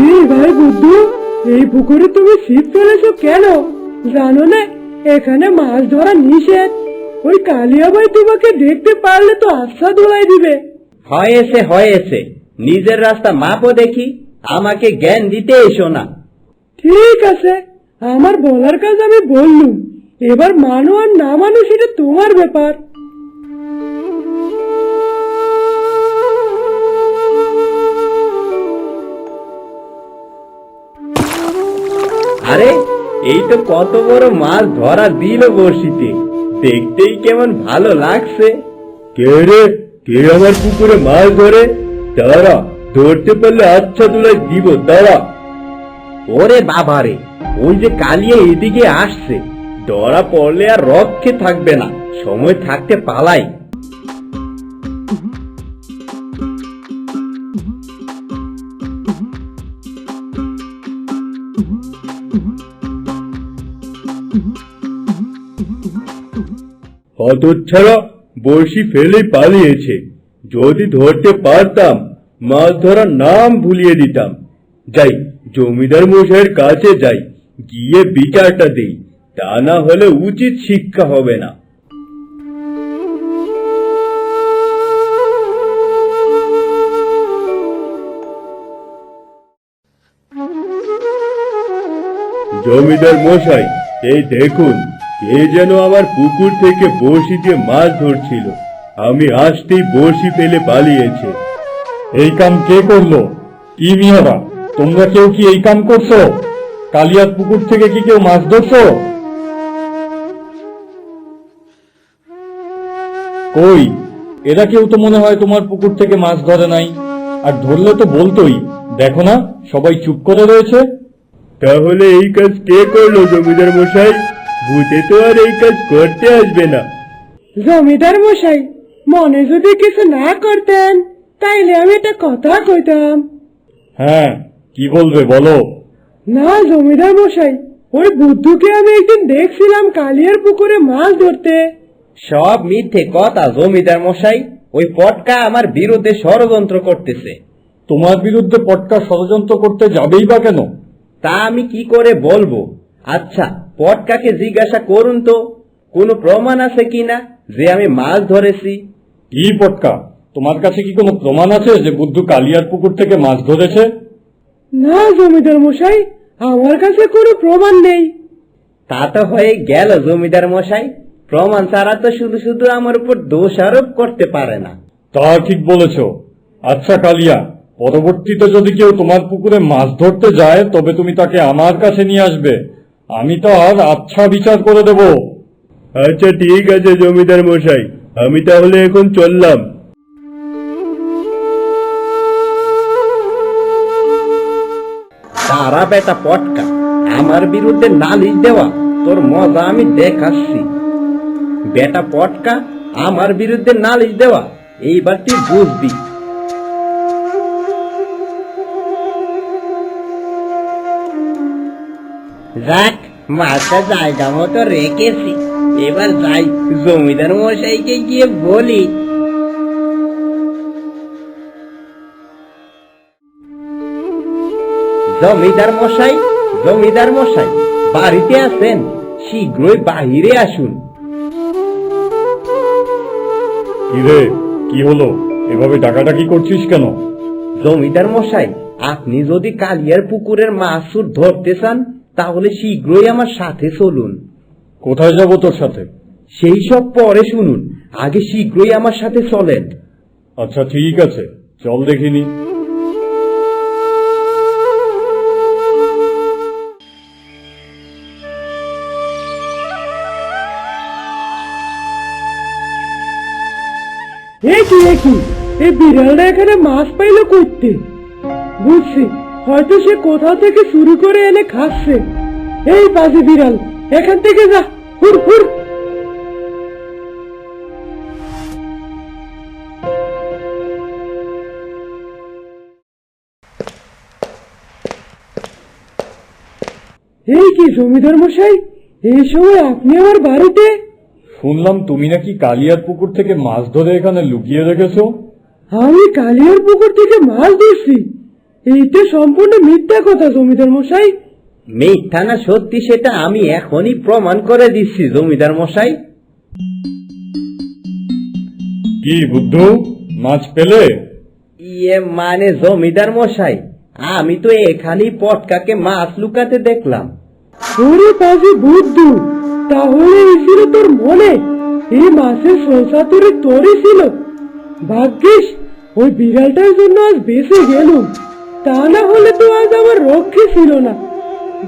ভাই বুদ্ধু এই পুকুরে তুমি ছিপ ফেলেছো কেন? জানো না এখানে মাছ ধরা নিষেধ। ওই কালিয়া ভাই তোমাকে দেখতে পারলে তো ধোলাই দিবে। হয়েছে হয়েছে। নিজের রাস্তা মাপও দেখি আমাকে জ্ঞান দিতে এসো না। ঠিক আছে আমার বলার কাজ আমি বললুম। এবার মানো আর না মানো সেটা তোমার ব্যাপার। আরে, এই তো কত বড় মাছ ধরা দিল বড়শিতে। দেখতেই কেমন ভালো লাগছে। কে রে, কে আমার পুকুরে মাছ ধরে? দাঁড়া, ধরতে পারলে আচ্ছা তুলে দিব, দাঁড়া। ওরে বাবারে, ওই যে কালিয়ে এদিকে আসছে। ধরা পড়লে আর রক্ষে থাকবে না, সময় থাকতে পালাই। হতচ্ছাড়া বড়শি ফেলে পালিয়েছে। যদি ধরতে পারতাম, মাছ ধরার নাম ভুলিয়ে দিতাম। যাই, জমিদার মশাইয়ের কাছে যাই, গিয়ে বিচারটা দেই। তা না হলে উচিত শিক্ষা হবে না। জমিদার মশাই, এই দেখুন কে যেন আমার পুকুর থেকে বড়শি দিয়ে মাছ ধরছিল। আমি আসতেই বড়শি ফেলে পালিয়েছে। এই কাম কে করল? কি মিয়ারা, তোমরা কেউ কি এই কাম করছ? কালিয়ার পুকুর থেকে কি কেউ মাছ ধরছো? কই, এরা কেউ তো মনে হয় তোমার পুকুর থেকে মাছ ধরে নাই। আর ধরলে তো বলতোই। দেখো না, সবাই চুপ করে রয়েছে। তাহলে এই কাজ কে করল জমিদার মশাই? ভূতে তো আর এই কাজ করতে আসবে না। জমিদার মশাই মনে যদি কিছু না করতেন তাইলে আমি একটা কথা কইতাম। হ্যাঁ কি বলবে বলো। না জমিদার মশাই ওই বুদ্ধুকে আমি একদিন দেখছিলাম কালিয়ার পুকুরে মাছ ধরতে। সব মিথ্যে কথা জমিদার মশাই ওই পটকা আমার বিরুদ্ধে ষড়যন্ত্র করতেছে। তোমার বিরুদ্ধে পটকা ষড়যন্ত্র করতে যাবেই বা কেন? তা আমি কি করে বলব? আচ্ছা পটকাকে জিজ্ঞাসা করুন তো? কোনো প্রমাণ আছে কিনা যে আমি মাছ ধরেছি? কি পটকা? তোমার কাছে কি কোনো প্রমাণ আছে যে বুদ্ধু কালিয়ার পুকুর থেকে মাছ ধরেছে? না জমিদার মশাই আমার কাছে কোনো প্রমাণ নেই। তা তো হয়ে গেল জমিদার মশাই। প্রমাণ ছাড়া তো শুধু শুধু আমার উপর দোষ আরোপ করতে পারে না। তা ঠিক বলেছ। আচ্ছা কালিয়া পরবর্তীতে যদি কেউ তোমার পুকুরে মাছ ধরতে যায় তবে তুমি তাকে আমার কাছে নিয়ে আসবে। আমি তার আচ্ছা বিচার করে দেব। আচ্ছা ঠিক আছে জমিদার মশাই। আমি তাহলে এখন চললাম। তারা বেটা পটকা আমার বিরুদ্ধে নালিশ দেওয়া তোর মজা আমি দেখাচ্ছি। বেটা পটকা আমার বিরুদ্ধে নালিশ দেওয়া এইবার তুই বুঝবি। যাক মাছটা জায়গা মতো রেখেছি। এবার যাই জমিদার মশাইকে গিয়ে বলি। জমিদার মশাই জমিদার মশাই বাড়িতে আছেন? শীঘ্রই বাহিরে আসুন। কিরে কি হলো? এভাবে ডাকাডাকি করছিস কেন? জমিদার মশাই আপনি যদি কালিয়ার পুকুরের মাছ ধরতে চান তাহলে শীঘ্রই আমার সাথে চলুন। কোথায় যাব তোর সাথে? সেই সব পরে শুনুন। আগে শীঘ্রই আমার সাথে চলেন। আচ্ছা ঠিক আছে। চল দেখিনি। এ কি এ কি? এই বিড়ালটা এখানে মাছ পাইলো করতে বুঝছি হয়তো সে কোথাও থেকে শুরু করে এনে খাচ্ছে। এই বাজে বিড়াল এখান থেকে যা হুর হুর। এই কি জমিদার মশাই এই সময় আপনি আমার বাড়িতে? শুনলাম তুমি নাকি কালিয়ার পুকুর থেকে মাছ ধরে এখানে লুকিয়ে রেখেছো। আমি কালিয়ার পুকুর থেকে মাছ ধরছি। এইটা সম্পূর্ণ মিথ্যা কথা জমিদার মশাই। মিথ্যা না সত্যি সেটা আমি এখনই প্রমাণ করে দিচ্ছি জমিদার মশাই। কি বুদ্ধু? মাছ পেলে? ইয়ে মানে জমিদার মশাই আমি তো এখানেই পটকাকে মাছ লুকাতে দেখলাম। ওরে পাজি বুদ্ধু তাহলে এই ছিল তোর মনে? এই মাছের সংসার তোরে তোরই ছিল। ভাগ্যিস ওই বিড়ালটার জন্য আজ বেঁচে গেলুম। তা না হলে তো আজ আমার রক্ষে ছিল না।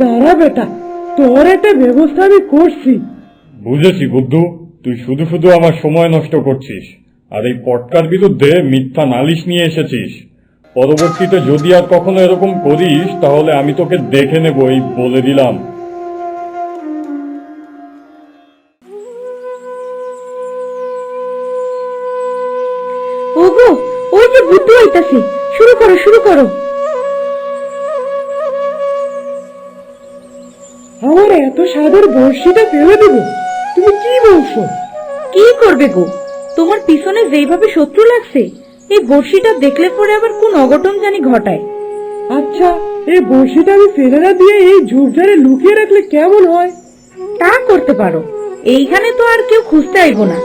দাঁড়া বেটা তোর একটা ব্যবস্থা আমি করছি। বুঝেছি বুদ্ধু তুই শুধু শুধু আমার সময় নষ্ট করছিস। আর এই পটকার বিরুদ্ধে মিথ্যা নালিশ নিয়ে এসেছিস। পরবর্তীতে যদি আর কখনো এরকম করিস তাহলে আমি তোকে দেখে নেব এই বলে দিলাম। ওগো ওই যে বুদ্ধু আইতাছে। শুরু করো শুরু করো। আমার এত সাদের বর্ষিটা ফেলে দেবো। তুমি কি বলছো? কি করবে গো? তোমার পিছনে যেইভাবে শত্রু লাগছে এই বড়শিটা দেখলে পরে আবার কোন অঘটন জানি ঘটায়। আচ্ছা এই বর্ষিটা আমি ফেলে না দিয়ে এই ঝোপঝাড়ে লুকিয়ে রাখলে কেমন হয়? তা করতে পারো। এইখানে তো আর কেউ খুঁজতে আইব না।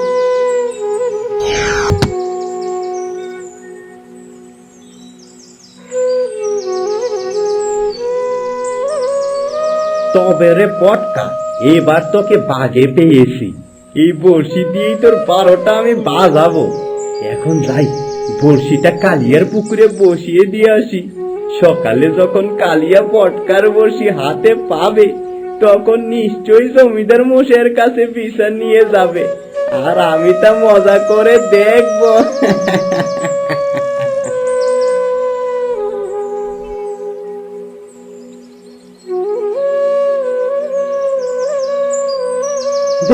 তবে রে পটকা, এবার তোকে বাগে পেয়েছি। এই বড়শি দিয়েই তোর বারোটা আমি বাজাবো। এখন যাই, বড়শিটা কালিয়ার পুকুরে বসিয়ে দিয়ে আসি। সকালে যখন কালিয়া পটকার বড়শি হাতে পাবে, তখন নিশ্চয়ই জমিদার মশাইয়ের কাছে বিচার নিয়ে যাবে। আর আমি তা মজা করে দেখব।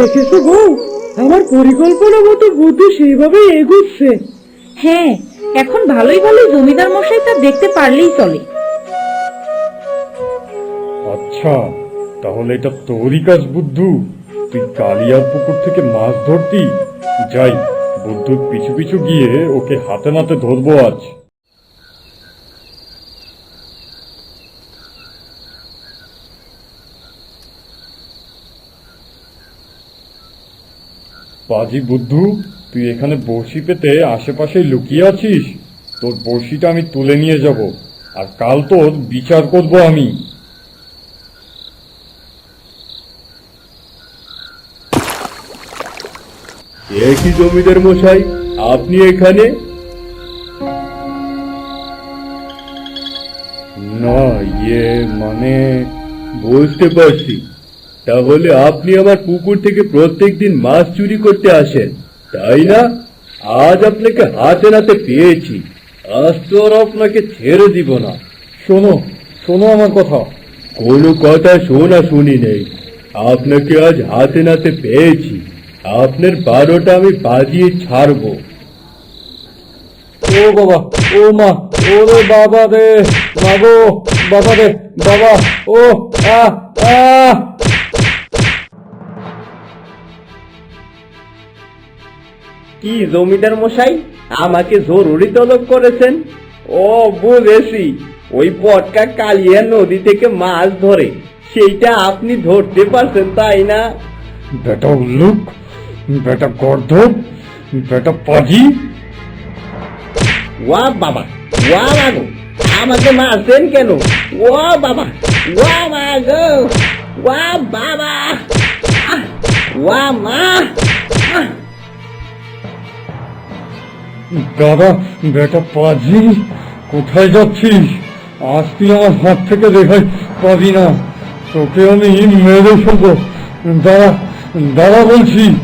দেখেছ বউ আমার পরিকল্পনা মতো বুদ্ধি সেইভাবে এগুচ্ছে। হ্যাঁ এখন ভালোই ভালোই জমিদার মশাই তা দেখতে পারলেই চলে। আচ্ছা তাহলে এটা তোরই কাজ বুদ্ধু। তুই কালিয়ার পুকুর থেকে মাছ ধরতি? যাই বুদ্ধুর পিছু পিছু গিয়ে ওকে হাতে নাতে ধরবো আজ। পাজি বুদ্ধু, তুই এখানে বড়শি পেতে আশেপাশে লুকিয়ে আছিস। তোর বড়শিটা আমি তুলে নিয়ে যাব, আর কাল তোর বিচার করব আমি। একই জমিদার মশাই? আপনি এখানে? না ইয়ে মানে বুঝতে পারছি তাহলে আপনি আমার পুকুর থেকে প্রত্যেকদিন মাছ চুরি করতে আসেন তাই না? আজ আপনাকে হাতে নাতে পেয়েছি। আজ তো আর আপনাকে ছেড়ে দিব না। শোনো শোনো আমার কথা। কোনো কথা শোনা শুনি নেই। আপনাকে আজ হাতে নাতে পেয়েছি। আপনার বারোটা আমি বাজিয়ে ছাড়বো। ও বাবা ও মা ওরে বাবা রে। মাগো বাবা রে বাবা ও আ আ কি জমিদার মশাই? আমাকে জরুরি তলব করেছেন। ও বুঝেছি। ওই পটকা কালিয়া নদী থেকে মাছ ধরে। সেইটা আপনি ধরতে পারছেন তাই না? বেটা উল্লুক বেটা গর্ধব বেটা পাজি। ওয়া বাবা ওয়া মাগো আমাকে মারছেন কেন? ওয়া বাবা ওয়া মাগো ওয়া বাবা! ওয়া মা! দাদা, বেটা পাজি, কোথায় যাচ্ছিস? আজ তুই আমার হাত থেকে দেখাই পাবি না। তোকে আমি মেরে ফেলব। দাঁড়া দাঁড়া বলছি।